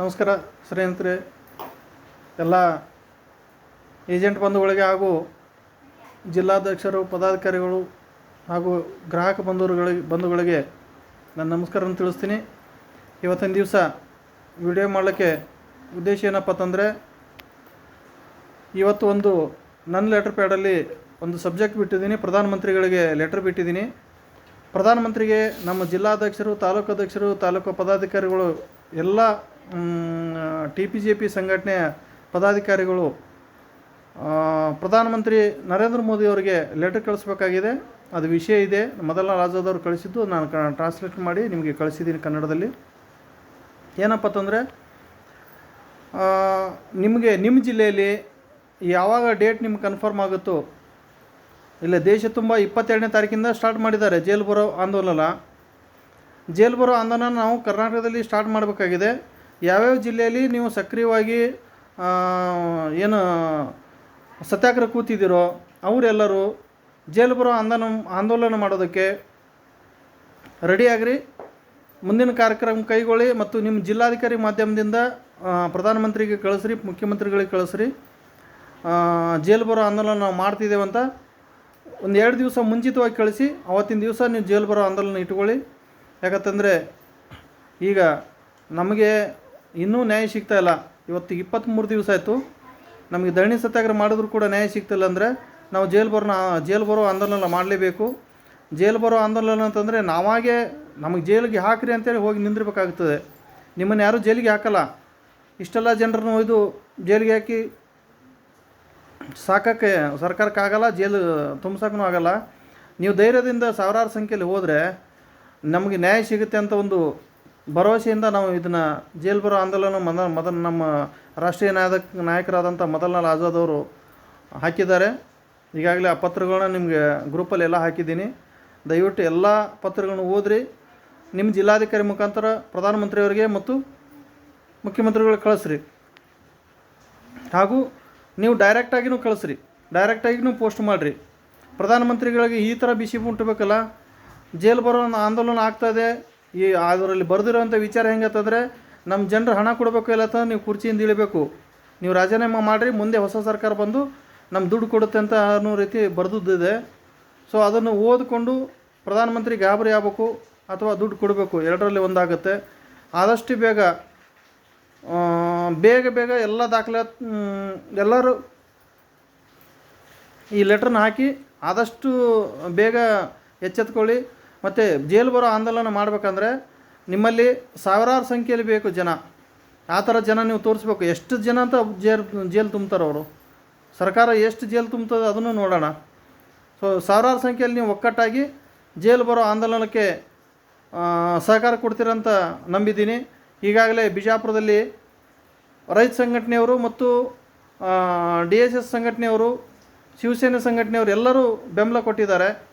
ನಮಸ್ಕಾರ ಸ್ನೇಹಿತರೆ. ಎಲ್ಲ ಏಜೆಂಟ್ ಬಂಧುಗಳಿಗೆ ಹಾಗೂ ಜಿಲ್ಲಾಧ್ಯಕ್ಷರು, ಪದಾಧಿಕಾರಿಗಳು ಹಾಗೂ ಗ್ರಾಹಕ ಬಂಧುಗಳಿಗೆ ಬಂಧುಗಳಿಗೆ ನಾನು ನಮಸ್ಕಾರವನ್ನು ತಿಳಿಸ್ತೀನಿ. ಇವತ್ತಿನ ದಿವಸ ವಿಡಿಯೋ ಮಾಡಲಿಕ್ಕೆ ಉದ್ದೇಶ ಏನಪ್ಪ ಅಂತಂದರೆ, ಇವತ್ತು ಒಂದು ನನ್ನ ಲೆಟರ್ ಪ್ಯಾಡಲ್ಲಿ ಒಂದು ಸಬ್ಜೆಕ್ಟ್ ಬಿಟ್ಟಿದ್ದೀನಿ. ಪ್ರಧಾನಮಂತ್ರಿಗಳಿಗೆ ಲೆಟರ್ ಬಿಟ್ಟಿದ್ದೀನಿ. ಪ್ರಧಾನಮಂತ್ರಿಗೆ ನಮ್ಮ ಜಿಲ್ಲಾಧ್ಯಕ್ಷರು, ತಾಲೂಕು ಅಧ್ಯಕ್ಷರು, ತಾಲೂಕು ಪದಾಧಿಕಾರಿಗಳು ಎಲ್ಲ ಟಿ ಪಿ ಜೆ ಪಿ ಸಂಘಟನೆಯ ಪದಾಧಿಕಾರಿಗಳು ಪ್ರಧಾನಮಂತ್ರಿ ನರೇಂದ್ರ ಮೋದಿ ಅವರಿಗೆ ಲೆಟರ್ ಕಳಿಸ್ಬೇಕಾಗಿದೆ. ಅದು ವಿಷಯ ಇದೆ. ಮೊದಲ ರಾಜ್ಯದವರು ಕಳಿಸಿದ್ದು ನಾನು ಟ್ರಾನ್ಸ್ಲೇಟ್ ಮಾಡಿ ನಿಮಗೆ ಕಳಿಸಿದ್ದೀನಿ ಕನ್ನಡದಲ್ಲಿ. ಏನಪ್ಪ ಅಂತಂದರೆ ನಿಮಗೆ ನಿಮ್ಮ ಜಿಲ್ಲೆಯಲ್ಲಿ ಯಾವಾಗ ಡೇಟ್ ನಿಮ್ಗೆ ಕನ್ಫರ್ಮ್ ಆಗುತ್ತೋ, ಇಲ್ಲ ದೇಶ ತುಂಬ ಇಪ್ಪತ್ತೆರಡನೇ ತಾರೀಕಿಂದ ಸ್ಟಾರ್ಟ್ ಮಾಡಿದ್ದಾರೆ ಜೇಲ್ ಬರೋ ಆಂದೋಲನ. ಜೇಲ್ ಬರೋ ಆಂದೋಲನ ನಾವು ಕರ್ನಾಟಕದಲ್ಲಿ ಸ್ಟಾರ್ಟ್ ಮಾಡಬೇಕಾಗಿದೆ. ಯಾವ್ಯಾವ ಜಿಲ್ಲೆಯಲ್ಲಿ ನೀವು ಸಕ್ರಿಯವಾಗಿ ಏನು ಸತ್ಯಾಗ್ರಹ ಕೂತಿದ್ದೀರೋ ಅವರೆಲ್ಲರೂ ಜೈಲು ಬರೋ ಆಂದೋಲನ ಆಂದೋಲನ ಮಾಡೋದಕ್ಕೆ ರೆಡಿಯಾಗ್ರಿ ಮುಂದಿನ ಕಾರ್ಯಕ್ರಮ ಕೈಗೊಳ್ಳಿ ಮತ್ತು ನಿಮ್ಮ ಜಿಲ್ಲಾಧಿಕಾರಿ ಮಾಧ್ಯಮದಿಂದ ಪ್ರಧಾನಮಂತ್ರಿಗೆ ಕಳಿಸ್ರಿ, ಮುಖ್ಯಮಂತ್ರಿಗಳಿಗೆ ಕಳಿಸ್ರಿ. ಜೈಲು ಬರೋ ಆಂದೋಲನ ನಾವು ಮಾಡ್ತಿದ್ದೇವೆ ಅಂತ ಒಂದು ಎರಡು ದಿವಸ ಮುಂಚಿತವಾಗಿ ಕಳಿಸಿ, ಅವತ್ತಿನ ದಿವಸ ನೀವು ಜೈಲು ಬರೋ ಆಂದೋಲನ ಇಟ್ಕೊಳ್ಳಿ. ಯಾಕಂತಂದರೆ ಈಗ ನಮಗೆ ಇನ್ನೂ ನ್ಯಾಯ ಸಿಗ್ತಾ ಇಲ್ಲ. ಇವತ್ತು ಇಪ್ಪತ್ತ್ಮೂರು ದಿವಸ ಆಯಿತು. ನಮಗೆ ಧರಣಿ ಸತ್ಯಾಗ್ರಹ ಮಾಡಿದ್ರು ಕೂಡ ನ್ಯಾಯ ಸಿಗ್ತಿಲ್ಲ ಅಂದರೆ ನಾವು ಜೈಲು ಬರೋ ಜೈಲು ಬರೋ ಆಂದೋಲನ ಮಾಡಲೇಬೇಕು. ಜೈಲು ಬರೋ ಆಂದೋಲನ ಅಂತಂದರೆ ನಾವಾಗೇ ನಮಗೆ ಜೈಲಿಗೆ ಹಾಕ್ರಿ ಅಂತೇಳಿ ಹೋಗಿ ನಿಂದಿರಬೇಕಾಗ್ತದೆ. ನಿಮ್ಮನ್ನು ಯಾರೂ ಜೈಲಿಗೆ ಹಾಕಲ್ಲ. ಇಷ್ಟೆಲ್ಲ ಜನರನ್ನು ಒಯ್ದು ಜೈಲಿಗೆ ಹಾಕಿ ಸಾಕಕ್ಕೆ ಸರ್ಕಾರಕ್ಕಾಗಲ್ಲ ಜೈಲು ತುಂಬಿಸೋಕೂ ಆಗಲ್ಲ. ನೀವು ಧೈರ್ಯದಿಂದ ಸಾವಿರಾರು ಸಂಖ್ಯೆಯಲ್ಲಿ ಹೋದರೆ ನಮಗೆ ನ್ಯಾಯ ಸಿಗುತ್ತೆ ಅಂತ ಒಂದು ಭರವಸೆಯಿಂದ ನಾವು ಇದನ್ನು ಜೈಲು ಬರೋ ಆಂದೋಲನ ಮೊದ ಮೊದಲ ನಮ್ಮ ರಾಷ್ಟ್ರೀಯ ನಾಯಕ ನಾಯಕರಾದಂಥ ಮದನ್ಲಾಲ್ ಆಜಾದ್ ಅವರು ಹಾಕಿದ್ದಾರೆ. ಈಗಾಗಲೇ ಆ ಪತ್ರಗಳನ್ನ ನಿಮಗೆ ಗ್ರೂಪಲ್ಲಿ ಎಲ್ಲ ಹಾಕಿದ್ದೀನಿ. ದಯವಿಟ್ಟು ಎಲ್ಲ ಪತ್ರಗಳನ್ನು ಓದ್ರಿ. ನಿಮ್ಮ ಜಿಲ್ಲಾಧಿಕಾರಿ ಮುಖಾಂತರ ಪ್ರಧಾನಮಂತ್ರಿಯವರಿಗೆ ಮತ್ತು ಮುಖ್ಯಮಂತ್ರಿಗಳಿಗೆ ಕಳಿಸ್ರಿ. ಹಾಗೂ ನೀವು ಡೈರೆಕ್ಟಾಗಿಯೂ ಕಳಿಸ್ರಿ. ಡೈರೆಕ್ಟಾಗಿನೂ ಪೋಸ್ಟ್ ಮಾಡಿರಿ. ಪ್ರಧಾನಮಂತ್ರಿಗಳಿಗೆ ಈ ಥರ ಬಿಸಿ ಮುಟ್ಟಬೇಕಲ್ಲ ಜೈಲು ಬರೋ ಆಂದೋಲನ ಆಗ್ತಾಯಿದೆ ಈ ಅದರಲ್ಲಿ ಬರೆದಿರೋಂಥ ವಿಚಾರ ಹೆಂಗತ್ತಂದರೆ ನಮ್ಮ ಜನರು ಹಣ ಕೊಡಬೇಕು ಇಲ್ಲ ಅಂತ ನೀವು ಕುರ್ಚಿಯಿಂದ ಇಳಿಬೇಕು. ನೀವು ರಾಜೀನಾಮೆ ಮಾಡಿರಿ, ಮುಂದೆ ಹೊಸ ಸರ್ಕಾರ ಬಂದು ನಮ್ಮ ದುಡ್ಡು ಕೊಡುತ್ತೆ ಅಂತ ಅನ್ನೋ ರೀತಿ ಬರೆದಿದ್ದಿದೆ. ಸೊ ಅದನ್ನು ಓದಿಕೊಂಡು ಪ್ರಧಾನಮಂತ್ರಿ ಗಾಬರಿ ಆಗಬೇಕು ಅಥವಾ ದುಡ್ಡು ಕೊಡಬೇಕು, ಎರಡರಲ್ಲಿ ಒಂದಾಗುತ್ತೆ. ಆದಷ್ಟು ಬೇಗ ಬೇಗ ಬೇಗ ಎಲ್ಲ ದಾಖಲೆ ಎಲ್ಲರೂ ಈ ಲೆಟ್ರನ್ನ ಹಾಕಿ ಆದಷ್ಟು ಬೇಗ ಎಚ್ಚೆತ್ಕೊಳ್ಳಿ. ಮತ್ತು ಜೇಲ್ ಬರೋ ಆಂದೋಲನ ಮಾಡಬೇಕಂದ್ರೆ ನಿಮ್ಮಲ್ಲಿ ಸಾವಿರಾರು ಸಂಖ್ಯೆಯಲ್ಲಿ ಬೇಕು ಜನ. ಆ ಥರ ಜನ ನೀವು ತೋರಿಸ್ಬೇಕು. ಎಷ್ಟು ಜನ ಅಂತ ಜೇಲ್ ಜೇಲ್ ತುಂಬ್ತಾರೆ ಅವರು? ಸರ್ಕಾರ ಎಷ್ಟು ಜೇಲ್ ತುಂಬ್ತದೆ ಅದನ್ನು ನೋಡೋಣ. ಸೊ, ಸಾವಿರಾರು ಸಂಖ್ಯೆಯಲ್ಲಿ ನೀವು ಒಕ್ಕಟ್ಟಾಗಿ ಜೇಲ್ ಬರೋ ಆಂದೋಲನಕ್ಕೆ ಸಹಕಾರ ಕೊಡ್ತೀರಂತ ನಂಬಿದ್ದೀನಿ. ಈಗಾಗಲೇ ಬಿಜಾಪುರದಲ್ಲಿ ರೈತ ಸಂಘಟನೆಯವರು ಮತ್ತು ಡಿ ಎಸ್ ಎಸ್ ಸಂಘಟನೆಯವರು, ಶಿವಸೇನೆ ಸಂಘಟನೆಯವರು ಎಲ್ಲರೂ ಬೆಂಬಲ ಕೊಟ್ಟಿದ್ದಾರೆ.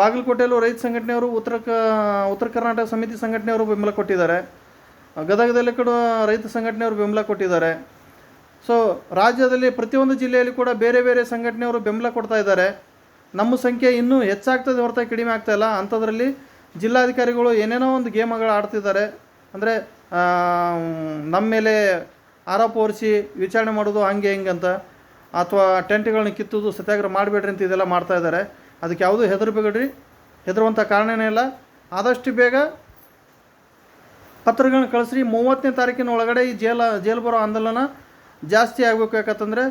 ಬಾಗಲಕೋಟೆಯಲ್ಲೂ ರೈತ ಸಂಘಟನೆಯವರು, ಉತ್ತರ ಕ, ಉತ್ತರ ಕರ್ನಾಟಕ ಸಮಿತಿ ಸಂಘಟನೆಯವರು ಬೆಂಬಲ ಕೊಟ್ಟಿದ್ದಾರೆ. ಗದಗದಲ್ಲಿ ಕೂಡ ರೈತ ಸಂಘಟನೆಯವರು ಬೆಂಬಲ ಕೊಟ್ಟಿದ್ದಾರೆ. ಸೊ ರಾಜ್ಯದಲ್ಲಿ ಪ್ರತಿಯೊಂದು ಜಿಲ್ಲೆಯಲ್ಲಿ ಕೂಡ ಬೇರೆ ಬೇರೆ ಸಂಘಟನೆಯವರು ಬೆಂಬಲ ಕೊಡ್ತಾ ಇದ್ದಾರೆ. ನಮ್ಮ ಸಂಖ್ಯೆ ಇನ್ನೂ ಹೆಚ್ಚಾಗ್ತದೆ ಹೊರತಾಗಿ ಕಡಿಮೆ ಆಗ್ತಾ ಇಲ್ಲ. ಅಂಥದ್ರಲ್ಲಿ ಜಿಲ್ಲಾಧಿಕಾರಿಗಳು ಏನೇನೋ ಒಂದು ಗೇಮ್ಗಳು ಆಡ್ತಿದ್ದಾರೆ. ಅಂದರೆ ನಮ್ಮ ಮೇಲೆ ಆರೋಪ ಹೊರಿಸಿ ವಿಚಾರಣೆ ಮಾಡೋದು ಹಂಗೆ ಹಿಂಗೆ ಅಂತ, ಅಥವಾ ಟೆಂಟ್ಗಳನ್ನ ಕಿತ್ತೋದು ಸತ್ಯಾಗ್ರಹ ಮಾಡಬೇಡ್ರಿ ಅಂತ ಇದೆಲ್ಲ ಮಾಡ್ತಾ ಇದ್ದಾರೆ. ಅದಕ್ಕೆ ಯಾವುದೂ ಹೆದರ್ಬೇಡ್ರಿ. ಹೆದರುವಂಥ ಕಾರಣನೇ ಇಲ್ಲ. ಆದಷ್ಟು ಬೇಗ ಪತ್ರಗಳನ್ನ ಕಳಿಸ್ರಿ. ಮೂವತ್ತನೇ ತಾರೀಕಿನ ಒಳಗಡೆ ಈ ಜೇಲ, ಜೇಲ್ ಬರೋ ಆಂದೋಲನ ಜಾಸ್ತಿ ಆಗಬೇಕು. ಯಾಕಂತಂದರೆ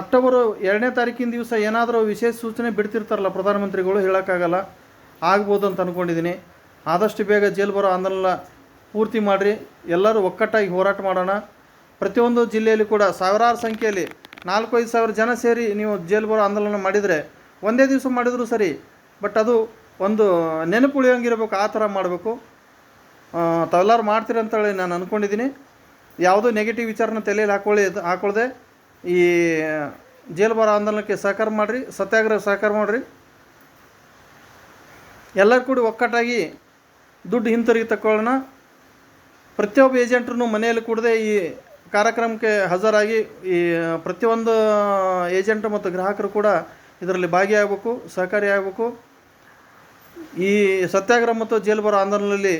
ಅಕ್ಟೋಬರ್ ಎರಡನೇ ತಾರೀಕಿನ ದಿವಸ ಏನಾದರೂ ವಿಶೇಷ ಸೂಚನೆ ಬಿಡ್ತಿರ್ತಾರಲ್ಲ ಪ್ರಧಾನಮಂತ್ರಿಗಳು, ಹೇಳೋಕ್ಕಾಗಲ್ಲ. ಆಗ್ಬೋದು ಅಂತ ಅಂದ್ಕೊಂಡಿದ್ದೀನಿ ಆದಷ್ಟು ಬೇಗ ಜೇಲ್ ಬರೋ ಆಂದೋಲನ ಪೂರ್ತಿ ಮಾಡಿರಿ. ಎಲ್ಲರೂ ಒಕ್ಕಟ್ಟಾಗಿ ಹೋರಾಟ ಮಾಡೋಣ. ಪ್ರತಿಯೊಂದು ಜಿಲ್ಲೆಯಲ್ಲಿ ಕೂಡ ಸಾವಿರಾರು ಸಂಖ್ಯೆಯಲ್ಲಿ ನಾಲ್ಕು, ಐದು ಸಾವಿರ ಜನ ಸೇರಿ ನೀವು ಜೇಲ್ ಬರೋ ಆಂದೋಲನ ಮಾಡಿದರೆ ಒಂದೇ ದಿವಸ ಮಾಡಿದರೂ ಸರಿ ಬಟ್ ಅದು ಒಂದು ನೆನಪು ಉಳಿಯೋಂಗಿರಬೇಕು ಆ ಥರ ಮಾಡಬೇಕು. ತಾವೆಲ್ಲರೂ ಮಾಡ್ತೀರಿ ಅಂತೇಳಿ ನಾನು ಅಂದ್ಕೊಂಡಿದ್ದೀನಿ ಯಾವುದೋ ನೆಗೆಟಿವ್ ವಿಚಾರನ ತಲೆಯಲ್ಲಿ ಹಾಕೊಳ್ಳಿ ಹಾಕೊಳ್ಳದೆ ಈ ಜೇಲ್ಬಾರ ಬರೋ ಆಂದೋಲನಕ್ಕೆ ಸಹಕಾರ ಮಾಡಿರಿ, ಸತ್ಯಾಗ್ರಹ ಸಹಕಾರ ಮಾಡಿರಿ. ಎಲ್ಲರೂ ಕೂಡ ಒಕ್ಕಟ್ಟಾಗಿ ದುಡ್ಡು ಹಿಂತಿರುಗಿ ತಗೊಳ್ಳೋಣ ಪ್ರತಿಯೊಬ್ಬ ಏಜೆಂಟ್ರೂ ಮನೆಯಲ್ಲಿ ಕೂಡದೆ ಈ ಕಾರ್ಯಕ್ರಮಕ್ಕೆ ಹಾಜರಾಗಿ ಈ ಪ್ರತಿಯೊಂದು ಏಜೆಂಟ್ ಮತ್ತು ಗ್ರಾಹಕರು ಕೂಡ ಇದರಲ್ಲಿ ಭಾಗಿಯಾಗಬೇಕು, ಸಹಕಾರಿಯಾಗಬೇಕು. ಈ ಸತ್ಯಾಗ್ರಹ ಮತ್ತು ಜೈಲು ಬರೋ ಆಂದೋಲನದಲ್ಲಿ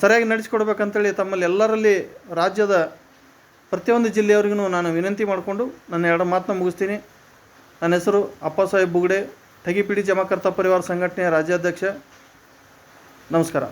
ಸರಿಯಾಗಿ ನಡೆಸಿಕೊಡ್ಬೇಕಂತೇಳಿ ತಮ್ಮಲ್ಲಿ ಎಲ್ಲರಲ್ಲಿ ರಾಜ್ಯದ ಪ್ರತಿಯೊಂದು ಜಿಲ್ಲೆಯವರಿಗೂ ನಾನು ವಿನಂತಿ ಮಾಡಿಕೊಂಡು ನನ್ನ ಎರಡು ಮಾತನ್ನ ಮುಗಿಸ್ತೀನಿ. ನನ್ನ ಹೆಸರು ಅಪ್ಪ ಸಾಹೇಬ್ ಬುಗ್ಡೆ ತಗಿಪಿಡಿ ಜಮಾಕರ್ತ ಪರಿವಾರ ಸಂಘಟನೆಯ ರಾಜ್ಯಾಧ್ಯಕ್ಷ. ನಮಸ್ಕಾರ.